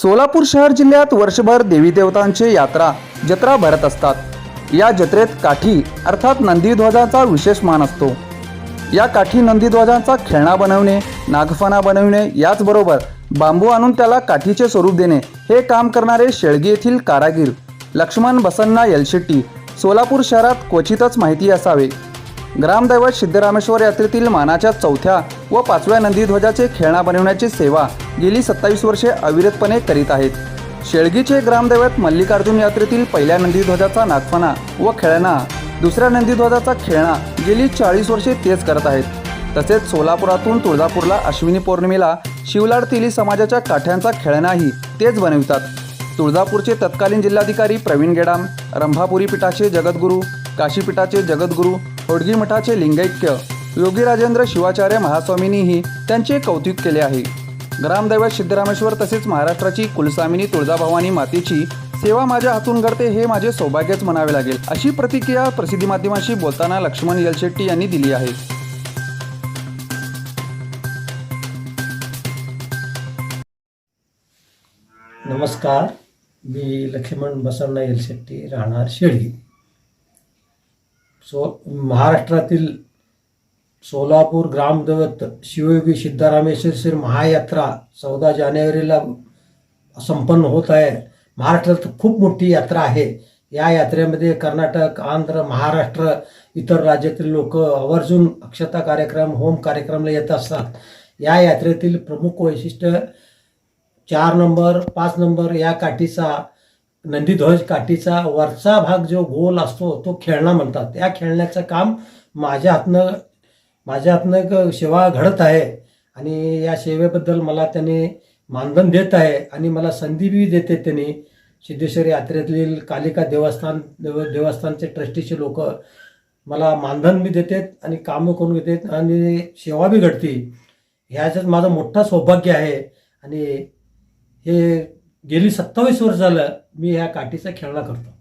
सोलापूर शहर जिल्ह्यात वर्षभर देवी देवतांचे यात्रा जत्रा भरत असतात. या जत्रेत काठी अर्थात नंदीध्वजाचा विशेष मान असतो. या काठी नंदीध्वजाचा खेळणा बनवणे नागफणा बनवणे याचबरोबर बांबू आणून त्याला काठीचे स्वरूप देणे हे काम करणारे शेळगी येथील कारागीर लक्ष्मण बसन्ना यलशेट्टी सोलापूर शहरात क्वचितच माहिती असावे. ग्रामदैवत सिद्धरामेश्वर यात्रेतील मानाच्या चौथ्या व पाचव्या नंदीध्वजाचे खेळणा बनवण्याची सेवा गेली सत्तावीस वर्षे अविरतपणे करीत आहेत. शेळगीचे ग्रामदैवत मल्लिकार्जुन यात्रेतील पहिल्या नंदीध्वजाचा नागफणा व खेळणा दुसऱ्या नंदीध्वजाचा खेळणा गेली चाळीस वर्षे तेच करत आहेत. तसेच सोलापुरातून तुळजापूरला अश्विनी पौर्णिमेला शिवलाड तेली समाजाच्या काठ्यांचा खेळणाही तेच बनवितात. तुळजापूरचे तत्कालीन जिल्हाधिकारी प्रवीण गेडाम रंभापुरी पीठाचे जगद्गुरू काशीपीठाचे जगद्गुरू होडगी मठाचे लिंगैक्य योगी राजेंद्र शिवाचार्य महास्वामींनीही त्यांचे कौतुक केले आहे. ग्रामदैवत सिद्धरामेश्वर तसेच महाराष्ट्राची कुलस्वामिनी तुळजाभवानी मातेची सेवा माझ्या हातून घडते हे माझे सौभाग्यच म्हणावे लागेल अशी प्रतिक्रिया प्रसिद्धी माध्यमाशी बोलताना लक्ष्मण यलशेट्टी यांनी दिली आहे. नमस्कार मी लक्ष्मण बसवण्णा येलशेट्टी राहणार शेळगी सो महाराष्ट्रातील सोलापूर ग्रामदैवत शिवयोगी सिद्धरामेश्वर श्री महायात्रा चौदा जानेवारीला संपन्न होत आहे. महाराष्ट्रात खूप मोठी यात्रा आहे. या यात्रेमध्ये कर्नाटक आंध्र महाराष्ट्र इतर राज्यातील लोक आवर्जून अक्षता कार्यक्रम होम कार्यक्रमला येत असतात. या यात्रेतील प्रमुख वैशिष्ट्य चार नंबर पाच नंबर या काठीचा नंदीध्वज काठीचा वरचा भाग जो गोल असतो तो खेळणा म्हणतात. त्या खेळण्याचं काम माझ्या हातनं माझ्या हातनं एक सेवा घडत आहे आणि या सेवेबद्दल मला त्याने मानधन देत आहे आणि मला संधीही देते त्यांनी. सिद्धेश्वर यात्रेतील कालिका देवस्थान देव देवस्थानचे ट्रस्टीचे लोक मला मानधन बी देतात आणि कामं करून घेतात आणि सेवा बी घडते. ह्याच्यात माझं मोठं सौभाग्य आहे आणि हे गेली सत्तावीस वर्ष झालं मी ह्या काठीचा खेळणा करतो.